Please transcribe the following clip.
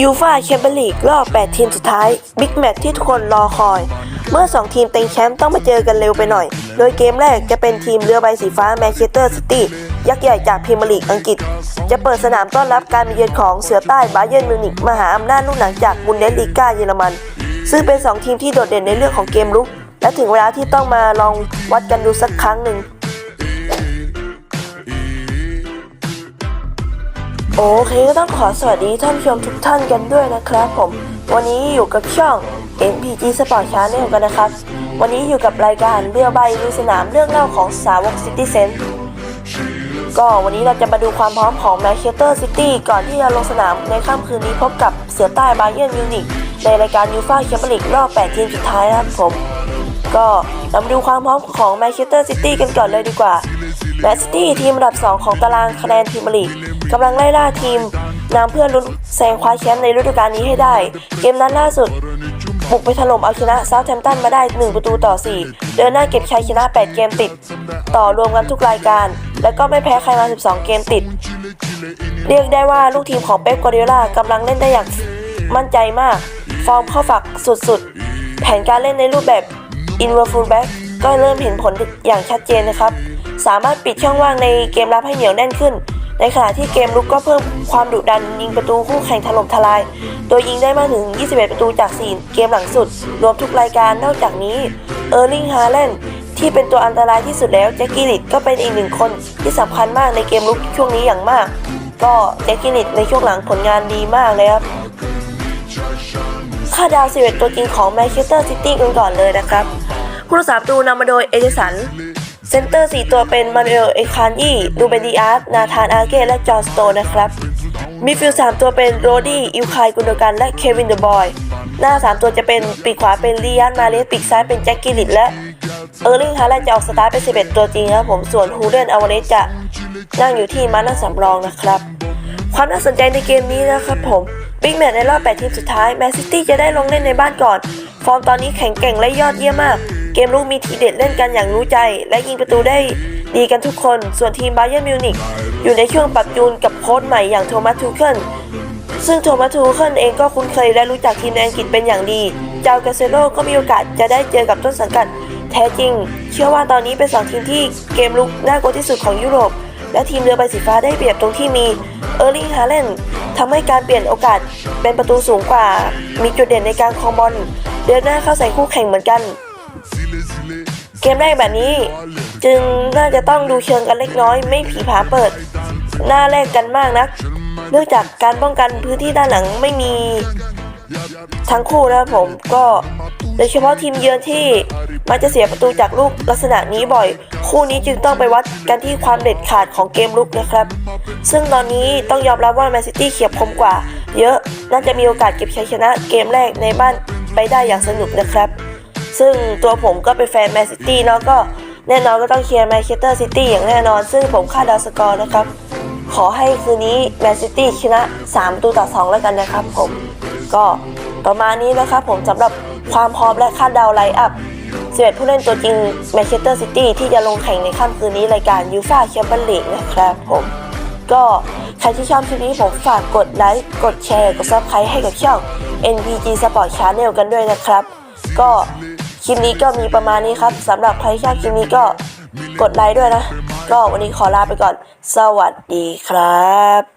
ยูฟาแชมเปี้ยนลีกรอบ 8 ทีมสุดท้าย บิ๊กแมตช์ที่ทุกคนรอคอย เมื่อ 2 ทีมเต็งแชมป์ต้องมาเจอกันเร็วไปหน่อย โดยเกมแรกจะเป็นทีมเรือใบสีฟ้าแมนเชสเตอร์ซิตี้ยักษ์ใหญ่จากพรีเมียร์ลีกอังกฤษ จะเปิดสนามต้อนรับการมาเยือนของเสือใต้บาเยิร์นมิวนิกมหาอำนาจลูกหนังจากบุนเดสลีกาเยอรมัน ซึ่งเป็น 2 ทีมที่โดดเด่นในเรื่องของเกมลุก และถึงเวลาที่ต้องมาลองวัดกันดูสักครั้งหนึ่ง โอเคก็ต้องขอสวัสดีท่านผู้ชมทุกท่านกันด้วยนะครับผม วันนี้อยู่กับช่อง MPG Sport Channel กันนะครับ วันนี้อยู่กับรายการเรือใบลุยสนามเรื่องเล่าของสาวกซิตี้เซนก็วันนี้เราจะมาดูความพร้อมของแมนเชสเตอร์ซิตี้ก่อนที่จะลงสนามในค่ำคืนนี้พบกับเสือใต้บาเยิร์นมิวนิกในรายการยูฟ่าแชมเปี้ยนลีกรอบ 8 ทีมสุดท้ายนะครับผม ก็เรามาดูความพร้อมของแมนเชสเตอร์ซิตี้กันก่อนเลยดีกว่าแมนซิตี้ทีมอันดับ 2 ของตารางคะแนนพรีเมร์ลีกกำลังไล่ล่าทีมนำเพื่อลุ้นแซงคว้าแชมป์ในฤดูกาลนี้ให้ได้ เกมนั้นล่าสุดบุกไปถล่มเอาชนะเซาท์แฮมป์ตันมาได้ 1 ประตูต่อ 4 เดินหน้าเก็บชัยชนะ 8 เกมติด ต่อรวมกันทุกรายการ และก็ไม่แพ้ใครมา 12 เกมติด เรียกได้ว่าลูกทีมของเป๊ปกัวเดโอล่ากำลังเล่นได้อย่างมั่นใจมาก ฟอร์มเข้าฝักสุดๆ แผนการเล่นในรูปแบบ อินเวอร์ฟูลแบ็กก็เริ่มเห็นผลอย่างชัดเจนนะครับ สามารถปิดช่องว่างในเกมรับให้เหนียวแน่นขึ้น ในขณะที่เกมลุกก็เพิ่มความดุดันยิงประตูคู่แข่งถล่มทลาย โดยยิงได้มากถึง 21 ประตูจาก 4 เกมหลังสุด รวมทุกรายการนอกจากนี้เออร์ลิงฮาแลนด์ที่เป็นตัวอันตรายที่สุดแล้วแจ็คกิลิตก็เป็นอีกหนึ่งคนที่สำคัญมากในเกมลุกช่วงนี้อย่างมาก ก็แจ็คกิลิตในช่วงหลังผลงานดีมากเลยครับ ค่าดาว11ตัวจริงของแมนเชสเตอร์ซิตี้กันก่อนเลยนะครับ ผู้รักษาประตูนำมาโดยเอเดสัน เซนเตอร์ 4 ตัวเป็นมานูเอล เอคานยี่ลูเบนดิอาร์ตนาธานอาเก้ และจอห์นสโตนนะครับ มิดฟิลด์3ตัวเป็นโรดี้ อิลคายกุนโดกัน และเควินเดอะบอย หน้า 3 ตัวจะเป็นปีกขวาเป็นลียันมาเลสปีกซ้ายเป็นแจ็คกิลิตและเออร์ลิงฮาแลนด์จะออกสตาร์ทเป็น11 ตัวจริงครับผม ส่วนฮูเดนอวาเลสจะนั่งอยู่ที่มานั่งสำรองนะครับ ความน่าสนใจในเกมนี้นะครับผมบิ๊กแมตช์ในรอบ 8 ทีมสุดท้ายแมนซิตี้จะได้ลงเล่นในบ้านก่อน ฟอร์มตอนนี้แข็งแกร่งและยอดเยี่ยมมาก เกมลุกมีทีเด็ดเล่นกันอย่างรู้ใจ และยิงประตูได้ดีกันทุกคน ส่วนทีมบาเยิร์นมิวนิกอยู่ในช่วงปรับจูนกับโค้ชใหม่อย่างโทมัสทูเคิลซึ่งโทมัสทูเคิลเองก็คุ้นเคยและรู้จักทีมในอังกฤษเป็นอย่างดี เจ้ากาเซโลก็มีโอกาสจะได้เจอกับต้นสังกัด แท้จริง เชื่อว่าตอนนี้เป็นสองทีมที่เกมลุกน่ากลัวที่สุดของยุโรป และทีมเรือใบสีฟ้าได้เปรียบตรงที่มีเออร์ลิงฮาเลนทำให้การเปลี่ยนโอกาสเป็นประตูสูงกว่า มีจุดเด่นในการคองบอลเดินหน้าเข้าใส่คู่แข่งเหมือนกัน เกมแรกแบบนี้ จึงน่าจะต้องดูเชิงกันเล็กน้อย ไม่ผีผาเปิด หน้าแรกกันมากนัก เนื่องจากการป้องกันพื้นที่ด้านหลังไม่มี ทั้งคู่นะครับผมก็ โดยเฉพาะทีมเยือนที่มักจะเสียประตูจากลูกลักษณะนี้บ่อย คู่นี้จึงต้องไปวัดกันที่ความเด็ดขาดของเกมลุกนะครับ ซึ่งตอนนี้ต้องยอมรับว่าแมนซิตี้เขียบคมกว่า เยอะน่าจะมีโอกาสเก็บชัยชนะเกมแรกในบ้านไปได้อย่างสนุกนะครับ ซึ่งตัวผมก็เป็นแฟนแมนซิตี้เนาะก็แน่นอนก็ต้องเชียร์แมนเชสเตอร์ซิตี้อย่างแน่นอน ซึ่งผมคาดเดาวสกอร์นะครับ ขอให้คืนนี้แมนซิตี้ชนะ3ประตูต่อ 2 แล้วกันนะครับผม ก็ประมาณนี้นะครับผมสำหรับ ความพร้อมและคาดเดาไลน์อัพ11 ผู้เล่นตัวจริงแมนเชสเตอร์ซิตี้ที่จะลงแข่งในค่ำคืนนี้รายการยูฟ่าแชมเปี้ยนลีกนะครับผม ก็ใครที่ชอบคลิปนี้ผมฝากกดไลค์ กดแชร์ กดซับสไครต์ให้กับช่อง NPG Sport Channel กันด้วยนะครับ ก็คลิปนี้ก็มีประมาณนี้ครับสำหรับใครชอบคลิปนี้ก็กดไลค์ด้วยนะ ก็วันนี้ขอลาไปก่อน สวัสดีครับ